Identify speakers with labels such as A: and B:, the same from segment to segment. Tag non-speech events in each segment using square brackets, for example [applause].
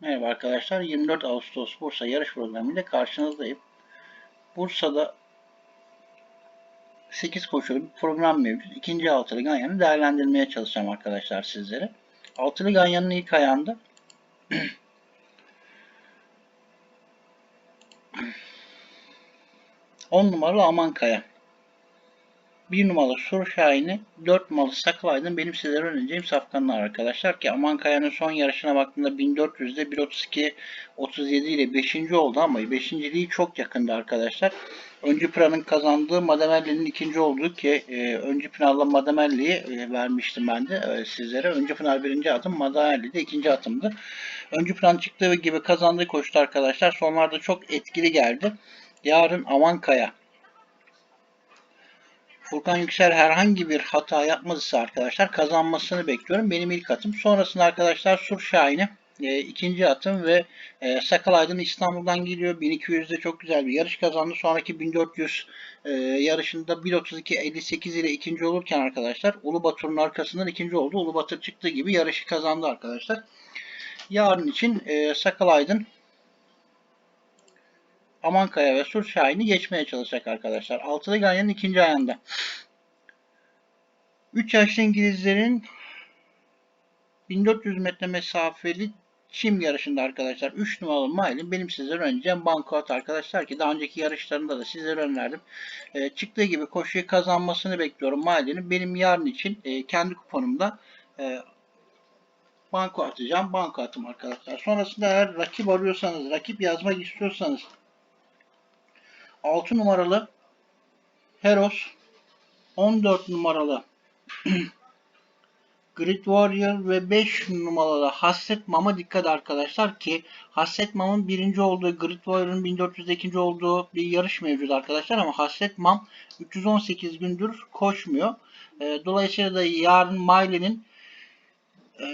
A: Merhaba arkadaşlar. 24 Ağustos Bursa yarış programıyla karşınızdayım. Bursa'da 8 koşulu bir program mevcut. İkinci altılı ganyanı değerlendirmeye çalışacağım arkadaşlar sizlere. Altılı ganyanın ilk ayağında [clears throat] On numaralı Amankaya. 1 numaralı Sur Şahin'i, 4 numaralı Sakal Aydın benim sizlere önereceğim safkanlar arkadaşlar ki Aman Kaya'nın son yarışına baktığımda 1400'de 1.32 37 ile 5. oldu ama 5.liği çok yakındı arkadaşlar. Öncü Pınar'ın kazandığı Madamelli'nin ikinci olduğu ki e, Öncü Pınar'la Madamelli'yi e, vermiştim ben de e, sizlere. Öncü Pınar birinci adım, Madamelli de ikinci atımdı. Öncü Pınar çıktığı gibi kazandığı koştu arkadaşlar. Sonlarda çok etkili geldi. Yarın Aman Kaya Furkan Yüksel herhangi bir hata yapmazsa arkadaşlar kazanmasını bekliyorum. Benim ilk atım. Sonrasında arkadaşlar Sur Şahin'i e, ikinci atım ve e, Sakal Aydın İstanbul'dan geliyor. 1200'de çok güzel bir yarış kazandı. Sonraki 1400 e, yarışında 1.32.58 ile ikinci olurken arkadaşlar Ulu Batur'un arkasından ikinci oldu. Ulu Batur çıktığı gibi yarışı kazandı arkadaşlar. Yarın için e, Sakal Aydın Amankaya ve Sur Şahin'i geçmeye çalışacak arkadaşlar. Altılı Ganyan'ın ikinci ayağında. 3 yaşlı İngilizlerin 1400 metre mesafeli çim yarışında arkadaşlar 3 numaralı Mail'in benim sizlere önereceğim Bankoat arkadaşlar ki daha önceki yarışlarında da sizlere önerdim. E, çıktığı gibi koşuyu kazanmasını bekliyorum Mail'in. Benim yarın için e, kendi kuponumda e, banko atacağım. Banko atım arkadaşlar. Sonrasında eğer rakip arıyorsanız, rakip yazmak istiyorsanız 6 numaralı Heros 14 numaralı [clears throat] Grid Warrior ve 5 numaralı Hasret Mam'a dikkat arkadaşlar ki Hasret Mam'ın birinci olduğu Grid Warrior'ın 1402. olduğu bir yarış mevcut arkadaşlar ama Hasret Mam 318 gündür koşmuyor. E, dolayısıyla da yarın Miley'nin e,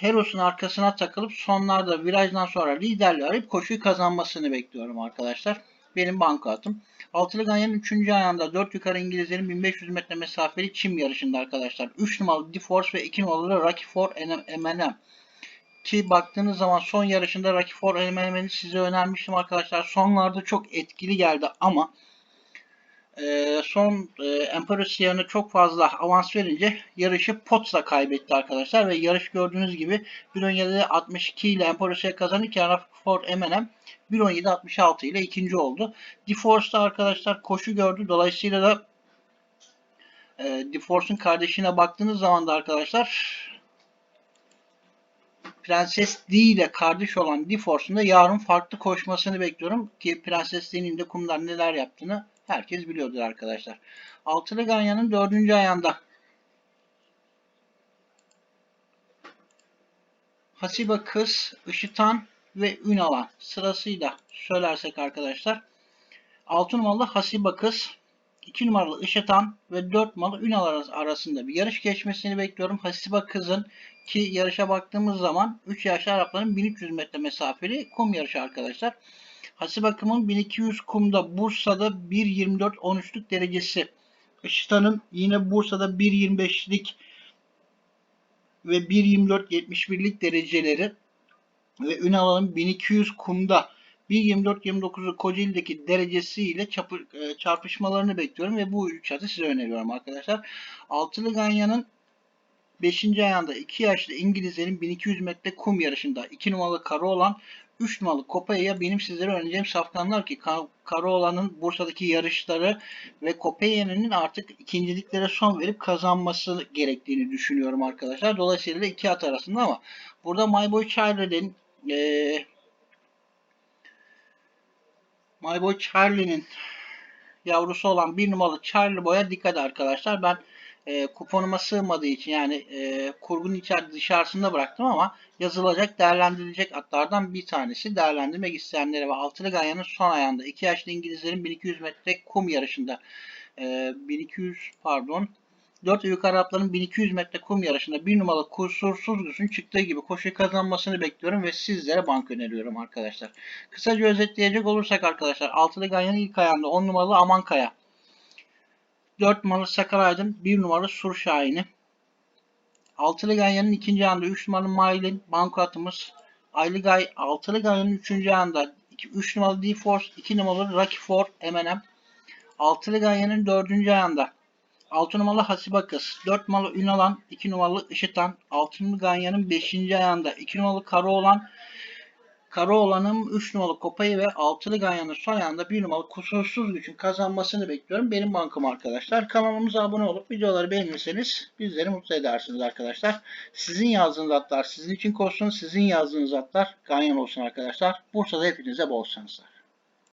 A: Heros'un arkasına takılıp sonlarda virajdan sonra liderliği arayıp koşuyu kazanmasını bekliyorum arkadaşlar benim banko atım. Altılı Ganyan'ın 3. ayağında 4 yukarı İngilizlerin 1500 metre mesafeli çim yarışında arkadaşlar. 3 numaralı DeForce ve 2 numaralı Rocky Ford M&M. Ki baktığınız zaman son yarışında Rocky Ford M&M'i size önermiştim arkadaşlar. Sonlarda çok etkili geldi ama e, son e, çok fazla avans verince yarışı Potts'la kaybetti arkadaşlar ve yarış gördüğünüz gibi 1.17 62 ile Emperor kazanırken Ford M&M 1.17.66 ile ikinci oldu. DeForce'da arkadaşlar koşu gördü. Dolayısıyla da e, DeForce'un kardeşine baktığınız zaman da arkadaşlar Prenses D ile kardeş olan DeForce'un da yarın farklı koşmasını bekliyorum. Ki Prenses D'nin de kumlar neler yaptığını herkes biliyordur arkadaşlar. Altılı Ganyan'ın dördüncü ayağında Hasiba Kız, Işıtan ve Ünalan sırasıyla söylersek arkadaşlar 6 numaralı Hasiba Kız 2 numaralı Işıtan ve 4 numaralı Ünal arasında bir yarış geçmesini bekliyorum. Hasiba Kız'ın ki yarışa baktığımız zaman 3 yaşlı Arapların 1300 metre mesafeli kum yarışı arkadaşlar. Hasiba Kız'ın 1200 kumda Bursa'da 1.24-13'lük derecesi. Işıtan'ın yine Bursa'da 1.25'lik ve 1.24-71'lik dereceleri ve Ünalan'ın 1200 kumda 1.24-29'u Kocaeli'deki derecesiyle e, çarpışmalarını bekliyorum ve bu üç atı size öneriyorum arkadaşlar. Altılı Ganyan'ın 5. ayağında 2 yaşlı İngilizlerin 1200 metre kum yarışında 2 numaralı karı olan 3 numaralı Kopaya'ya benim sizlere önereceğim safkanlar ki Karaoğlan'ın Bursa'daki yarışları ve Kopaya'nın artık ikinciliklere son verip kazanması gerektiğini düşünüyorum arkadaşlar. Dolayısıyla iki at arasında ama burada My Boy Charlie'nin e, My Boy Charlie'nin yavrusu olan bir numaralı Charlie Boy'a dikkat arkadaşlar. Ben e, kuponuma sığmadığı için yani e, kurgunun içeride dışarısında bıraktım ama yazılacak, değerlendirilecek atlardan bir tanesi. Değerlendirmek isteyenlere ve Altılı Ganyan'ın son ayağında 2 yaşlı İngilizlerin 1200 metre kum yarışında e, 1200 pardon 4 yukarı atların 1200 metre kum yarışında bir numaralı kusursuz güçün çıktığı gibi koşuyu kazanmasını bekliyorum ve sizlere bank öneriyorum arkadaşlar. Kısaca özetleyecek olursak arkadaşlar Altılı Ganyan'ın ilk ayağında 10 numaralı Amankaya 4 numaralı Sakar Aydın, 1 numaralı Sur Şahin'i, Altılı Ganyan'ın ikinci ayağında 3 numaralı Mailin banko atımız. Aylı Gay, Altılı Ganyan'ın üçüncü ayağında 3 numaralı D-Force, 2 numaralı Rocky Four M&M. Altılı Ganyan'ın dördüncü ayağında 6 numaralı Hasiba Kız, 4 numaralı Ünalan, 2 numaralı Işıtan, 6 numaralı Ganyan'ın 5. ayağında 2 numaralı Karaoğlan, Karaoğlan'ın 3 numaralı Kopayı ve 6'lı Ganyan'ın son ayağında 1 numaralı Kusursuz Güç'ün kazanmasını bekliyorum. Benim bankam arkadaşlar. Kanalımıza abone olup videoları beğenirseniz bizleri mutlu edersiniz arkadaşlar. Sizin yazdığınız atlar sizin için koşsun. Sizin yazdığınız atlar Ganyan olsun arkadaşlar. Bursa'da hepinize bol şanslar.